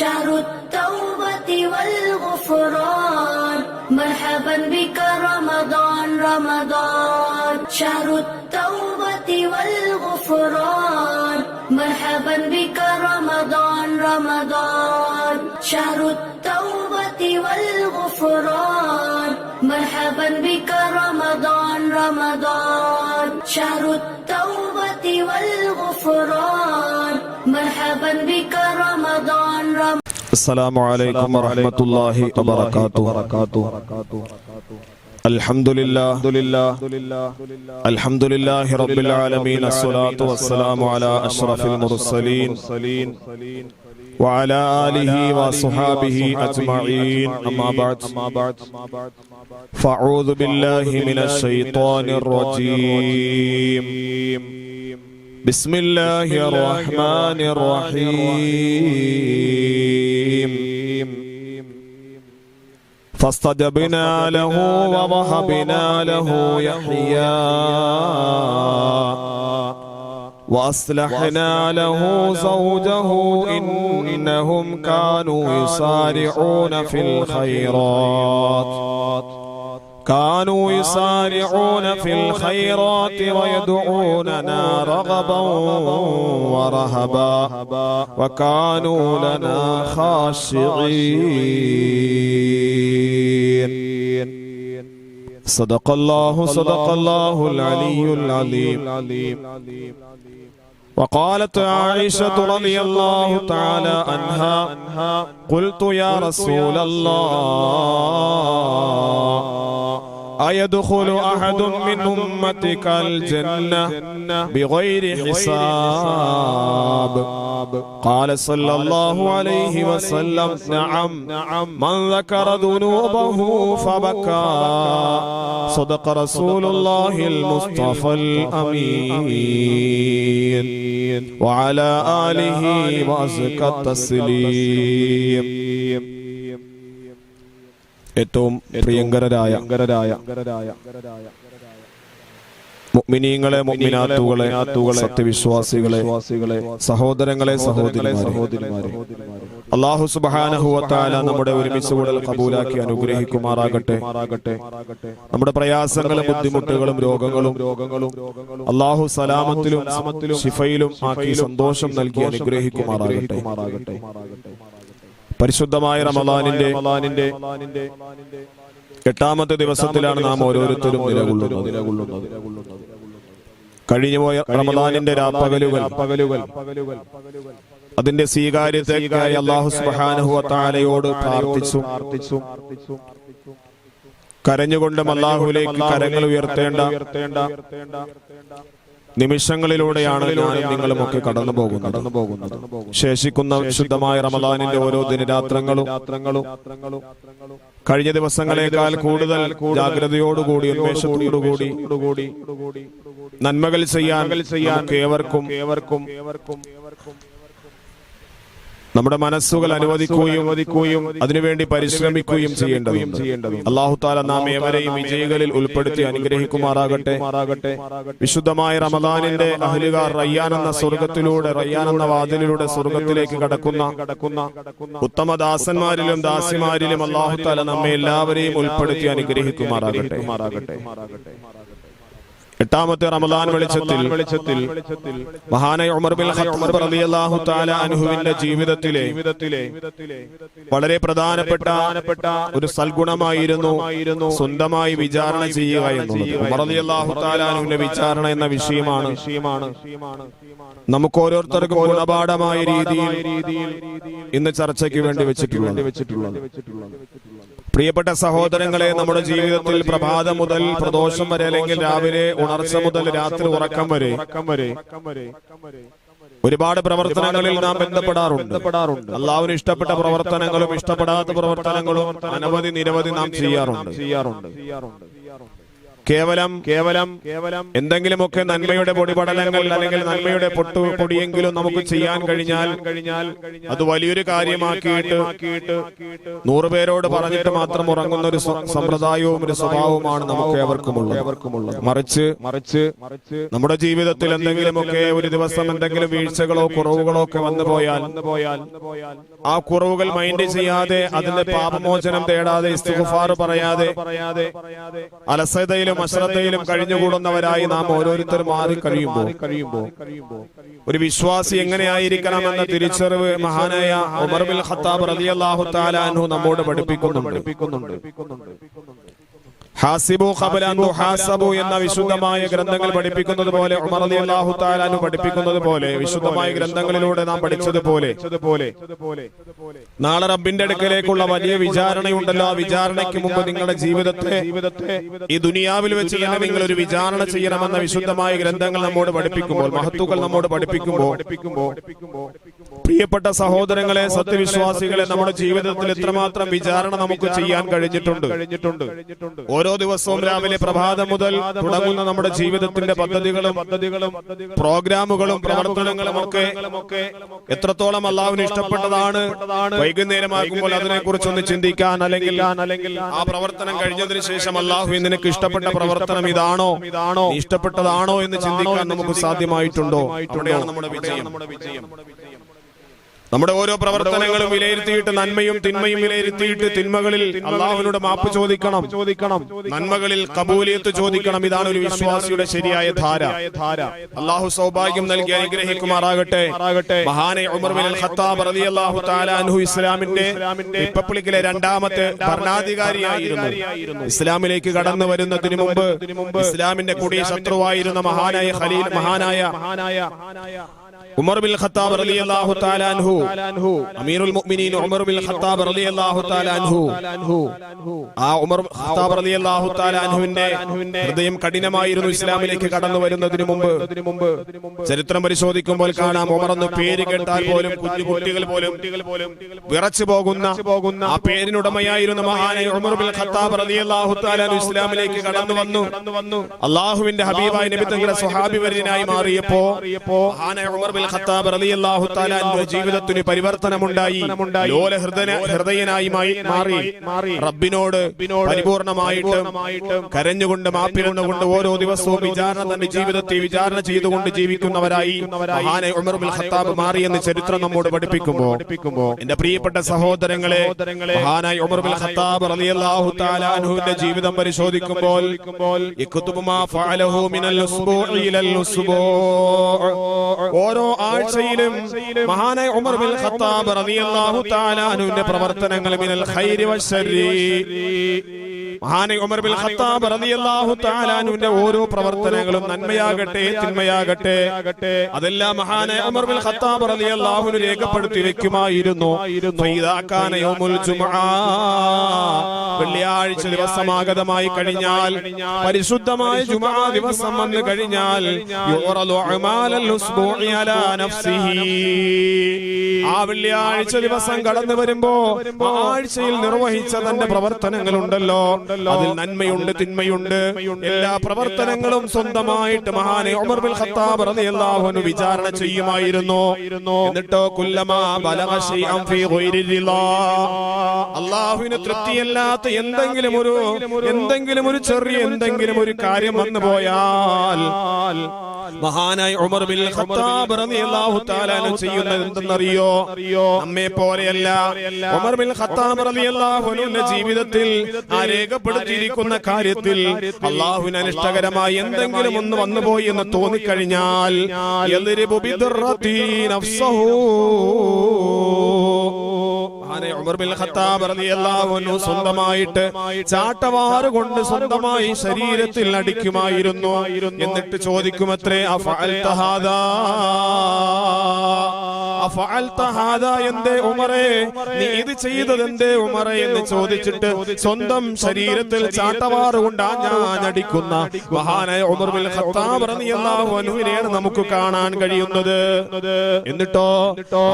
شهر التوبة والغفران. مرحبا بك رمضان رمضان. شهر التوبة والغفران. مرحبا بك رمضان رمضان. شهر التوبة والغفران. مرحبا بك رمضان رمضان. شهر التوبة والغفران. مرحبا بك السلام عليكم ورحمة الله وبركاته الحمد لله الحمد لله رب العالمين الصلاة والسلام على أشرف المرسلين وعلى آله وصحابه أجمعين أما بعد فأعوذ بالله من الشيطان الرجيم بسم الله الرحمن الرحيم. فاستجبنا له ووهبنا له يحيى. وأصلحنا له زوجه إنهم كانوا يسارعون في الخيرات. كانوا يسارعون في الخيرات ويدعوننا رغبا ورهبا. وكانوا لنا خاشعين. صدق الله صدق الله العلي العليم وقالت عائشة رضي الله تعالى عنها قلت يا رسول الله. أيدخل أحد من أمتك الجنة بغير حساب. قال صلى الله عليه وسلم نعم من ذكر ذنوبه فبكى. صدق رسول الله المصطفى الأمين. وعلى آله وأزكى التسليم. ഏറ്റവും പ്രിയങ്കരായ മുഅ്മിനീങ്ങളെ മുഅ്മിനാത്തുകളെ സത്യവിശ്വാസികളെ സഹോദരങ്ങളെ സഹോദരിമാരെ. അള്ളാഹു തആല നമ്മുടെ ഒരുമിച്ച് കൂടുതൽ കബൂലാക്കി അനുഗ്രഹിക്കുമാറാകട്ടെ. നമ്മുടെ പ്രയാസങ്ങളും ബുദ്ധിമുട്ടുകളും രോഗങ്ങളും രോഗങ്ങളും അള്ളാഹു സലാമത്തിലും ശിഫയിലും ആക്കി സന്തോഷം നൽകി അനുഗ്രഹിക്കുമാറാകട്ടെ. പരിശുദ്ധമായ റമദാനിന്റെ എട്ടാമത്തെ ദിവസത്തിലാണ് നാം ഓരോരുത്തരും നിലകൊള്ളുന്നത്. കഴിഞ്ഞുപോയ റമദാനിന്റെ രാപ്പകലുകൾ. പകലുകൾ അതിന്റെ സ്വീകാര്യതയ്ക്കായി അള്ളാഹു വതആലയോട് പ്രാർത്ഥിച്ചു കരഞ്ഞുകൊണ്ടും അള്ളാഹുലേക്ക് കരങ്ങൾ ഉയർത്തേണ്ട നിമിഷങ്ങളിലൂടെയാണ് നിങ്ങളുമൊക്കെ കടന്നു പോകുന്നത് ശേഷിക്കുന്ന ശുദ്ധമായ റമദാനിന്റെ ഓരോ ദിനരാത്രങ്ങളും കഴിഞ്ഞ ദിവസങ്ങളെക്കാൾ കൂടുതൽ ജാഗ്രതയോടുകൂടി ഉന്മേഷത്തോടുകൂടി നന്മകൾ ചെയ്യാൻ ഏവർക്കും ഏവർക്കും നമ്മുടെ മനസ്സുകൾ അനുവദിക്കുകയും അതിനുവേണ്ടി പരിശ്രമിക്കുകയും ചെയ്യേണ്ടതും അള്ളാഹു താല നാം ഏവരെയും വിജയികളിൽ ഉൾപ്പെടുത്തി അനുഗ്രഹിക്കുമാറാകട്ടെ. വിശുദ്ധമായ റമദാനിന്റെ അഹലുകാർ റയ്യാൻ എന്ന സ്വർഗത്തിലൂടെ റയ്യാൻ എന്ന വാതിലിലൂടെ സ്വർഗത്തിലേക്ക് കടക്കുന്ന കടക്കുന്ന ഉത്തമ ദാസന്മാരിലും ദാസിമാരിലും അള്ളാഹു താല നമ്മെ എല്ലാവരെയും ഉൾപ്പെടുത്തി അനുഗ്രഹിക്കുമാറാകട്ടെ. എട്ടാമത്തെ റമദാൻ വെളിച്ചത്തിൽ വെളിച്ചത്തിൽ മഹാനായ ഉമർ ബിൻ ഖത്താബ് റളിയല്ലാഹു തആല അൻഹുവിന്റെ ജീവിതത്തിലെ വളരെ പ്രധാനപ്പെട്ട ഒരു സൽഗുണമായിരുന്നു സ്വന്തമായി വിചാരണ ചെയ്യുക എന്നുള്ളത്. ഉമർ റളിയല്ലാഹു തആല അൻഹുവിന്റെ വിചാരണ എന്ന വിഷയമാണ് നമുക്ക് ഓരോരുത്തർക്കും ഗുണപാഠമായ രീതിയിൽ ഇന്ന് ചർച്ചയ്ക്ക് വേണ്ടി വെച്ചിട്ടുള്ളത്. പ്രിയപ്പെട്ട സഹോദരങ്ങളെ നമ്മുടെ ജീവിതത്തിൽ പ്രഭാതം മുതൽ പ്രദോഷം വരെ അല്ലെങ്കിൽ രാവിലെ ഉണർച്ച മുതൽ രാത്രി ഉറക്കം വരെ ഒരുപാട് പ്രവർത്തനങ്ങളിൽ നാം ബന്ധപ്പെടാറുണ്ട്. എല്ലാവരും ഇഷ്ടപ്പെട്ട പ്രവർത്തനങ്ങളും ഇഷ്ടപ്പെടാത്ത പ്രവർത്തനങ്ങളും അനവധി നിരവധി നാം ചെയ്യാറുണ്ട്. ചെയ്യാറുണ്ട്. കേവലം കേവലം കേവലം എന്തെങ്കിലുമൊക്കെ നന്മയുടെ പൊടിപടലങ്ങൾ അല്ലെങ്കിൽ നന്മയുടെ പൊട്ടു പൊടിയെങ്കിലും നമുക്ക് ചെയ്യാൻ കഴിഞ്ഞാൽ കഴിഞ്ഞാൽ അത് വലിയൊരു കാര്യമാക്കിയിട്ട് നൂറുപേരോട് പറഞ്ഞിട്ട് മാത്രം ഉറങ്ങുന്ന ഒരു സമ്പ്രദായവും ഒരു സ്വഭാവവുമാണ് നമുക്ക് ഏവർക്കുമുള്ളത്. മറിച്ച് മറിച്ച് മറിച്ച് നമ്മുടെ ജീവിതത്തിൽ എന്തെങ്കിലുമൊക്കെ ഒരു ദിവസം എന്തെങ്കിലും വീഴ്ചകളോ കുറവുകളോ ഒക്കെ വന്നു പോയാൽ ആ കുറവുകൾ മൈൻഡ് ചെയ്യാതെ അതിന്റെ പാപമോചനം തേടാതെ പറയാതെ അലസതയിലും അശ്രദ്ധയിലും കഴിഞ്ഞുകൂടുന്നവരായി നാം ഓരോരുത്തരും മാറി കഴിയുമ്പോൾ കഴിയുമ്പോൾ ഒരു വിശ്വാസി എങ്ങനെയായിരിക്കണം എന്ന തിരിച്ചറിവ് മഹാനായ ഉമർ ബിൻ ഖത്താബ് റളിയല്ലാഹു തആല നമ്മോട് പഠിപ്പിക്കുന്നുണ്ട്. ഹാസിബു എന്ന വിശുദ്ധമായ ഗ്രന്ഥങ്ങൾ പഠിപ്പിക്കുന്നത് പോലെ ഉമർ റളിയല്ലാഹു തആല പഠിപ്പിക്കുന്നത് പോലെ വിശുദ്ധമായ ഗ്രന്ഥങ്ങളിലൂടെ നാം പഠിച്ചതുപോലെ നാളെ റബ്ബിന്റെ അടുക്കലേക്കുള്ള വലിയ വിചാരണയുണ്ടല്ലോ. ആ വിചാരണയ്ക്ക് മുമ്പ് നിങ്ങളുടെ ജീവിതത്തെ ഈ ദുനിയാവിൽ വെച്ച് തന്നെ നിങ്ങൾ ഒരു വിചാരണ ചെയ്യണമെന്ന വിശുദ്ധമായ ഗ്രന്ഥങ്ങൾ നമ്മോട് പഠിപ്പിക്കുമ്പോൾ മഹത്തുക്കൾ നമ്മോട് പഠിപ്പിക്കുമ്പോൾ പ്രിയപ്പെട്ട സഹോദരങ്ങളെ സത്യവിശ്വാസികളെ നമ്മുടെ ജീവിതത്തിൽ എത്രമാത്രം വിചാരണ നമുക്ക് ചെയ്യാൻ കഴിഞ്ഞിട്ടുണ്ട്? ഓരോ ദിവസവും രാവിലെ പ്രഭാതം മുതൽ തുടങ്ങുന്ന നമ്മുടെ ജീവിതത്തിന്റെ പദ്ധതികളും പദ്ധതികളും പ്രോഗ്രാമുകളും പ്രവർത്തനങ്ങളും ഒക്കെ എത്രത്തോളം അള്ളാഹുവിന് ഇഷ്ടപ്പെട്ടതാണ്? വൈകുന്നേരമാകുമ്പോൾ അതിനെ കുറിച്ചൊന്ന് ചിന്തിക്കാൻ അല്ലെങ്കിൽ അല്ലെങ്കിൽ ആ പ്രവർത്തനം കഴിഞ്ഞതിന് ശേഷം അള്ളാഹു നിനക്ക് ഇഷ്ടപ്പെട്ട പ്രവർത്തനം ഇതാണോ? ഇതാണോ? ഇഷ്ടപ്പെട്ടതാണോ എന്ന് ചിന്തിക്കാൻ നമുക്ക് സാധ്യമായിട്ടുണ്ടോ? അവിടെയാണ് നമ്മുടെ വിജയം. നമ്മുടെ വിജയം. നമ്മുടെ ഓരോ പ്രവർത്തനങ്ങളും വിലയിരുത്തിയിട്ട് നന്മയും തിന്മയും വിലയിരുത്തിയിട്ട് തിന്മകളിൽ അള്ളാഹുവിനോട് മാപ്പ് ചോദിക്കണം. ചോദിക്കണം. നന്മകളിൽ കബൂലിയത്ത് ചോദിക്കണം. ഇതാണ് ഒരു വിശ്വാസിയുടെ ശരിയായ ധാര. ധാര. അള്ളാഹു സൗഭാഗ്യം നൽകി അനുഗ്രഹിക്കുമാറാകട്ടെ. മഹാനെ അൻഹു ഇസ്ലാമിന്റെ റിപ്പബ്ലിക്കിലെ രണ്ടാമത്തെ ഭരണാധികാരിയായിരുന്നു. ഇസ്ലാമിലേക്ക് കടന്നു വരുന്നതിന് മുമ്പ് ഇസ്ലാമിന്റെ കൂടിയ ശത്രുവായിരുന്ന മഹാനായ ഖലീൽ മഹാനായ മഹാനായ ഉമർ ബിൻ ഖത്താബ് റളിയല്ലാഹു തആല അൻഹു മുഅ്മിനീൻ ഉമർ ബിൻ ഖത്താബ് റളിയല്ലാഹു തആല അൻഹു ആ ഉമർ ഖത്താബ് റളിയല്ലാഹു തആല ഹൃദയം കഠിനമായിരുന്നു ഇസ്ലാമിലേക്ക് കടന്നു വരുന്നതിന് മുമ്പ്. ചരിത്രം പരിശോധിക്കുമ്പോൾ കാണാം ഉമർ എന്ന് പേര് കേട്ടാൽ പോലും കുഞ്ഞു കുട്ടികൾ പോലും വിറച്ചു പോകുന്ന ആ പേരിനുടമയായിരുന്ന മഹാനായ ഉമർ ബിൻ ഖത്താബ് റളിയല്ലാഹു തആല ഇസ്ലാമിലേക്ക് കടന്നു വന്നു. അള്ളാഹുവിന്റെ ഹബീബായ നബി തങ്ങളുടെ സ്വഹാബി വര്യനായി മാറിയപ്പോ മഹാനായ ഉമർ ബിൻ ഖത്താബ് റളിയല്ലാഹു തആല അൻഹു ജീവിതത്തിന് പരിവർത്തനമുണ്ടായി. ലോല ഹൃദയ ഹൃദയനായി മാറി. റബ്ബിനോട് പരിപൂർണമായിട്ട് കരഞ്ഞുകൊണ്ട് മാപ്പിരുന്നുകൊണ്ട് ഓരോ ദിവസവും വിചാരണ തന്റെ ജീവിതത്തെ വിചാരണ ചെയ്തുകൊണ്ട് ജീവിക്കുന്നവരായി മഹാനായ ഉമർ ബിൻ ഖത്താബ് മാറിയെന്ന് ചരിത്രം നമ്മോട് പഠിപ്പിക്കുമ്പോ എന്റെ പ്രിയപ്പെട്ട സഹോദരങ്ങളെ മഹാനായ ഉമർ ബിൻ ഖത്താബ് റളിയല്ലാഹു തആല അൻഹുവിന്റെ ജീവിതം പരിശോധിക്കുമ്പോൾ യക്തുബു മാ ഫഅലഹു മിനൽ ഉസ്ബൂഇ ഇലൽ ഉസ്ബൂ ഓരോ ആഴ്ചയിലും മഹാനായ ഉമർ ബിൻ ഖത്താബ് റളിയല്ലാഹു തആല അനുവിന്റെ പ്രവർത്തനങ്ങൾ മിനൽ ഖൈരി വശർരി മഹാനായ ഉമർ ബിൻ ഖത്താബ് റളിയല്ലാഹു തആല അൻഹുവിന്റെ ഓരോ പ്രവർത്തനങ്ങളും നന്മയാകട്ടെ തിന്മയാകട്ടെ. അതെല്ലാം മഹാനായ ഉമർ ബിൽ ഖത്താബ് റളിയല്ലാഹു രേഖപ്പെടുത്തി വെക്കുമായിരുന്നു. വെള്ളിയാഴ്ച ദിവസമാഗതമായി കഴിഞ്ഞാൽ പരിശുദ്ധമായ ജുമാ ദിവസം വന്നു കഴിഞ്ഞാൽ യുറലു അമാലൽ ഉസ്ബൂഇ അലാ നഫ്സിഹി. ആ വെള്ളിയാഴ്ച ദിവസം കടന്നു വരുമ്പോ ആഴ്ചയിൽ നിർവഹിച്ച തന്റെ പ്രവർത്തനങ്ങൾ ഉണ്ടല്ലോ അതിൽ നന്മയുണ്ട് തിന്മയുണ്ട്. എല്ലാ പ്രവർത്തനങ്ങളും സ്വന്തമായിട്ട് മഹാനെ ഉമർ ബിൻ ഖത്താബ് റളിയല്ലാഹു അൻഹു വിചാരണ ചെയ്യുമായിരുന്നു. എന്നിട്ടോ കുല്ലമാ ബലഗ ശൈഅൻ ഫീ അള്ളാഹുവിന് തൃപ്തിയല്ലാത്ത എന്തെങ്കിലും ഒരു എന്തെങ്കിലും ഒരു ചെറിയ എന്തെങ്കിലും ഒരു കാര്യം വന്നു പോയാൽ മഹാനായ ഉമർ ബിൻ ഖത്താബ് റളിയല്ലാഹു തആല അനു ചെയ്യുന്നത് എന്തെന്നറിയോ? നമ്മെ പോലെയല്ല. ഉമർ ബിൻ ഖത്താബ് റളിയല്ലാഹു അൻഹുവിന്റെ ജീവിതത്തിൽ ആ രേഖപ്പെടുത്തിയിരിക്കുന്ന കാര്യത്തിൽ അള്ളാഹുവിന് അനിഷ്ടകരമായി എന്തെങ്കിലും ഒന്ന് വന്നുപോയി എന്ന് തോന്നിക്കഴിഞ്ഞാൽ ബിദ്റത്തി നഫ്സഹു ഉമർ ബിൻ റളിയല്ലാഹു അൻഹു സ്വന്തമായിട്ട് ചാട്ടവാറ് കൊണ്ട് സ്വന്തമായി ശരീരത്തിൽ അടിക്കുമായിരുന്നു. എന്നിട്ട് ചോദിക്കുമത്രേ അഫഅൽത ഹാദാ? എന്തേ ഉമറേ? നീ ഇത് ചെയ്തത് എന്തേ എന്ന് ചോദിച്ചിട്ട് സ്വന്തം ശരീരത്തിൽ ചാട്ടവാറ് ഞാൻ അടിക്കുന്ന മഹാനായ ഉമർ ബിൻ ഖത്താബ് റളിയല്ലാഹു അൻഹുവിനെയാണ് നമുക്ക് കാണാൻ കഴിയുന്നത്. എന്നിട്ടോ?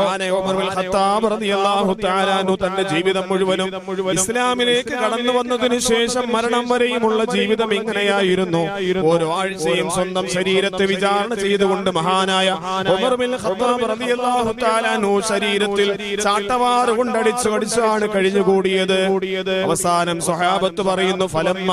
മഹാനായ ഉമർ ബിൻ ഖത്താബ് റളിയല്ലാഹു തആല തന്റെ ജീവിതം മുഴുവനും ഇസ്ലാമിലേക്ക് കടന്നു വന്നതിന് ശേഷം മരണം വരെയുമുള്ള ജീവിതം ഇങ്ങനെയായിരുന്നു. ഓരോ ആഴ്ചയും സ്വന്തം ശരീരത്തെ വിചാരണ ചെയ്തുകൊണ്ട് മഹാനായ ഉമർ ബിൻ ഖത്താബ് റളിയല്ലാഹു അൻഹു ശരീരത്തിൽ ചാട്ടവാറ് കൊണ്ടടിച്ചു അടിച്ചാണ് കഴിഞ്ഞുകൂടിയത്. അവസാനം സൊഹാബത്ത് പറയുന്നു ഫലം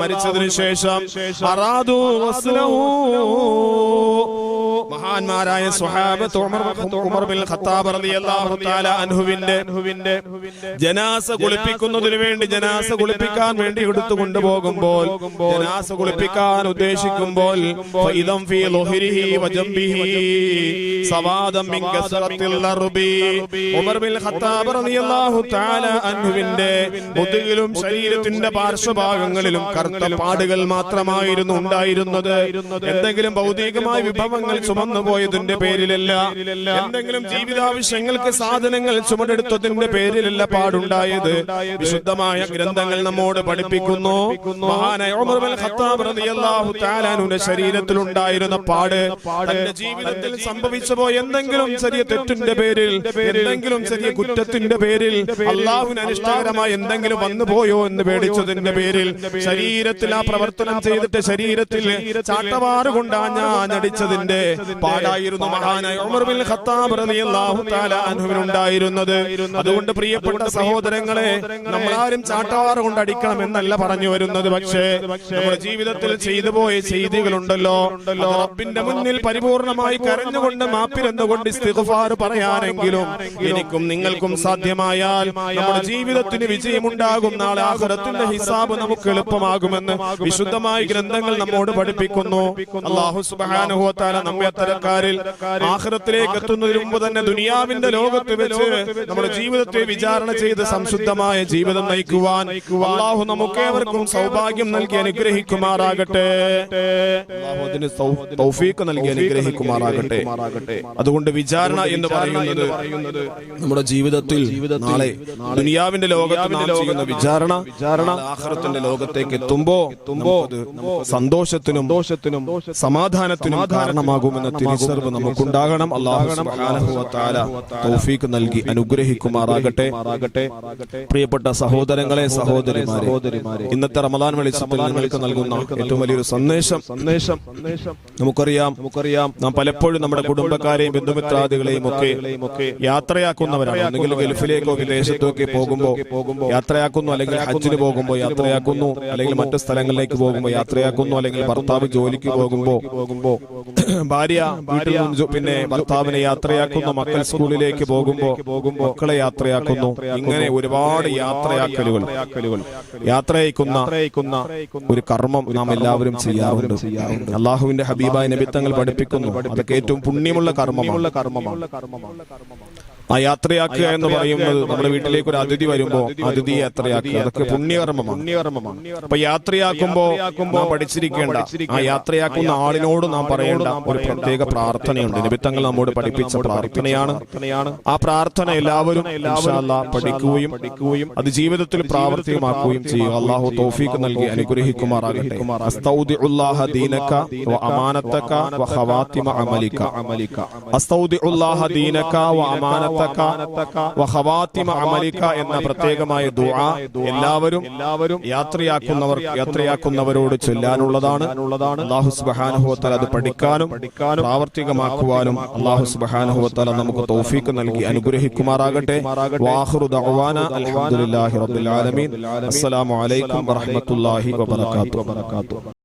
മരിച്ചതിനു ശേഷം മഹാന്മാരായ സ്വഹാബത്ത് ഉമർ ബിൻ ഖത്താബ് റളിയല്ലാഹു തആല അൻഹുവിന്റെ ജനാസ കുളിപ്പിക്കുന്നതിനു വേണ്ടി ജനാസ കുളിപ്പിക്കാൻ വേണ്ടി എടുത്തു കൊണ്ടുപോകുമ്പോൾ ജനാസ കുളിപ്പിക്കാൻ ഉദ്ദേശിക്കുമ്പോൾ ഫൈദം ഫീ വജംബിഹി സവാദം മിൻ കസ്റത്തിൽ അർബി ഉമർ ബിൻ ഖത്താബ് റളിയല്ലാഹു തആല അൻഹുവിന്റെ മുതുകിലും ശരീരത്തിന്റെ പാർശ്വഭാഗങ്ങളിലും കറുത്ത പാടുകൾ മാത്രമായിരുന്നു ഉണ്ടായിരുന്നത്. എന്തെങ്കിലും ഭൗതികമായ വിഭവങ്ങൾ ചുമന്നു പോയതിന്റെ പേരിലല്ല. എന്തെങ്കിലും ജീവിതാവശ്യങ്ങൾക്ക് സാധനങ്ങൾ ചുമടെടുത്തതിന്റെ പേരിലല്ല പാടുണ്ടായത്. വിശുദ്ധമായ ഗ്രന്ഥങ്ങൾ നമ്മോട് പഠിപ്പിക്കുന്നു. ശരീരത്തിൽ ഉണ്ടായിരുന്ന പാട്. തന്റെ ജീവിതത്തിൽ സംഭവിച്ചു പോയ എന്തെങ്കിലും ചെറിയ തെറ്റിന്റെ പേരിൽ എന്തെങ്കിലും ചെറിയ കുറ്റത്തിന്റെ പേരിൽ അള്ളാഹുവിന് അനിഷ്ടകരമായ എന്തെങ്കിലും വന്നു പോയോ എന്ന് പേടിച്ചതിന്റെ പേരിൽ ശരീരത്തിൽ ആ പ്രവർത്തനം ചെയ്തിട്ട് ശരീരത്തിൽ ചാട്ടവാറ് കൊണ്ടാഞ്ഞാഞ്ഞടിച്ചതിന്റെ പാടായിരുന്നു മഹാനായ ഉമർ ബിൻ ഖത്താബ് റളിയല്ലാഹു തആല അൻഹുവിനുണ്ടായിരുന്നത് അതുകൊണ്ട് പ്രിയപ്പെട്ട സഹോദരങ്ങളെ നമ്മളാരും ചാട്ടവാറ് കൊണ്ട് അടിക്കണം എന്നല്ല പറഞ്ഞു വരുന്നത്. പക്ഷേ നമ്മുടെ ജീവിതത്തിൽ ചെയ്തു പോയ ചെയ്തികളുണ്ടല്ലോ. റബ്ബിന്റെ മുന്നിൽ പരിപൂർണമായി കരഞ്ഞുകൊണ്ട് മാപ്പിരുന്നുകൊണ്ട് ഇസ്തിഗ്ഫാർ പറയാനെങ്കിലും എനിക്കും നിങ്ങൾക്കും സാധ്യമായാൽ നമ്മുടെ ജീവിതത്തിന് വിജയമുണ്ടാകും. നാളെ ആഖിറത്തിന്റെ ഹിസാബ് നമുക്ക് എളുപ്പമാകുമെന്ന് വിശുദ്ധമായ ഗ്രന്ഥങ്ങൾ നമ്മോട് പഠിപ്പിക്കുന്നു. അല്ലാഹു സുബ്ഹാനഹു വ തആല നമ്മെ അത്തരക്കാരിൽ ആഖിറത്തിലേക്ക് എത്തുന്നതിന് മുമ്പ് തന്നെ ദുനിയാവിന്റെ ലോകത്ത് വെച്ച് നമ്മുടെ ജീവിതത്തെ വിചാരണ ചെയ്ത് സംശുദ്ധമായ ജീവിതം നയിക്കുവാൻ അള്ളാഹു നമുക്കേവർക്കും സൗഭാഗ്യം നൽകി അനുഗ്രഹിക്കുമാറാകട്ടെ. അതിന് തൗഫീഖ് നൽകി അനുഗ്രഹിക്കുമാറാകട്ടെ. അതുകൊണ്ട് വിചാരണ എന്ന് പറയുന്നത് നമ്മുടെ ജീവിതത്തിൽ നാളെ ദുനിയാവിന്റെ ലോകത്ത് നാം ചെയ്യുന്ന വിചാരണ വിചാരണ ആഖിറത്തിന്റെ ലോകത്തേക്ക് എത്തുമ്പോ എത്തുമ്പോ സന്തോഷത്തിനും ദോഷത്തിനും സമാധാനത്തിനും കാരണമാകുമെന്ന തിരിച്ചറിവ് നമുക്കുണ്ടാകണം. അള്ളാഹു സുബ്ഹാനഹു വ തആല തൗഫീഖ് നൽകി അനുഗ്രഹിക്കുമാറാകട്ടെ. പ്രിയപ്പെട്ട സഹോദരങ്ങളെ സഹോദരിമാരെ ഇന്നത്തെ റമദാൻ വെളിച്ചത്തിൽ നിങ്ങൾക്ക് നൽകുന്ന ഏറ്റവും വലിയൊരു സന്ദേശം. സന്ദേശം. നമുക്കറിയാം. നമുക്കറിയാം. നാം പലപ്പോഴും നമ്മുടെ കുടുംബക്കാരെയും ബന്ധുമിത്രാദികളെയും ഒക്കെ ഒക്കെ യാത്രയാക്കുന്നവരാണ്. ഒന്നുകിൽ ഗൾഫിലേക്കോ വിദേശത്തേക്കോ പോകുമ്പോൾ യാത്രയാക്കുന്നു അല്ലെങ്കിൽ ഹജ്ജിന് പോകുമ്പോൾ യാത്രയാക്കുന്നു അല്ലെങ്കിൽ മറ്റു സ്ഥലങ്ങളിലേക്ക് പോകുമ്പോൾ യാത്രയാക്കുന്നു അല്ലെങ്കിൽ ഭർത്താവ് ജോലിക്ക് പോകുമ്പോൾ ഭാര്യ വീട്ടിൽ നിന്ന് പിന്നെ ഭർത്താവിനെ യാത്രയാക്കുന്നു മക്കൾ സ്കൂളിലേക്ക് പോകുമ്പോൾ മക്കളെ യാത്രയാക്കുന്നു ഇങ്ങനെ ഒരുപാട് യാത്രയാക്കലുകൾ. യാത്രയക്കുന്ന ഒരു കർമ്മം നാം എല്ലാവരും ചെയ്യാറുണ്ട്. അള്ളാഹുവിന്റെ ഹബീബായ നിമിത്തങ്ങൾ പഠിപ്പിക്കുന്നു. അതൊക്കെ ഏറ്റവും പുണ്യമുള്ള കർമ്മമുള്ള കർമ്മമാണ്. ആ യാത്രയാക്കുക എന്ന് പറയുന്നത് നമ്മുടെ വീട്ടിലേക്ക് ഒരു അതിഥി വരുമ്പോ അതിഥി യാത്രയാക്കുക അതൊക്കെ പുണ്യകർമ്മമാണ്. പുണ്യകർമ്മമാണ്. അപ്പൊ യാത്രയാക്കുമ്പോ നാം പഠിച്ചിരിക്കേണ്ട ആ യാത്രയാക്കുന്ന ആളിനോട് നാം പറയേണ്ട ഒരു പ്രത്യേക പ്രാർത്ഥനയുണ്ട്. നിമിത്തങ്ങൾ നമ്മോട് പഠിപ്പിച്ച പ്രാർത്ഥനയാണ്. ആ പ്രാർത്ഥന എല്ലാവരും പഠിക്കുകയും പഠിക്കുകയും അത് ജീവിതത്തിൽ പ്രാവർത്തികമാക്കുകയും ചെയ്യുക അള്ളാഹു തോഫീക്ക് നൽകി അനുഗ്രഹിക്കുമാറാകട്ടെ. ദീനക വ എന്ന പ്രത്യേകമായ ദുആ എല്ലാവരും എല്ലാവരും യാത്രയാക്കുന്നവർ യാത്രയാക്കുന്നവരോട് ചൊല്ലാനുള്ളതാണ്. വ തആല അത് പഠിക്കാനും പ്രാവർത്തികമാക്കുവാനും അള്ളാഹു തആല നമുക്ക് തൗഫീഖ് നൽകി അനുഗ്രഹിക്കുമാറാകട്ടെ. അസ്സലാമു അലൈക്കും വറഹ്മത്തുള്ളാഹി വബറകാതുഹു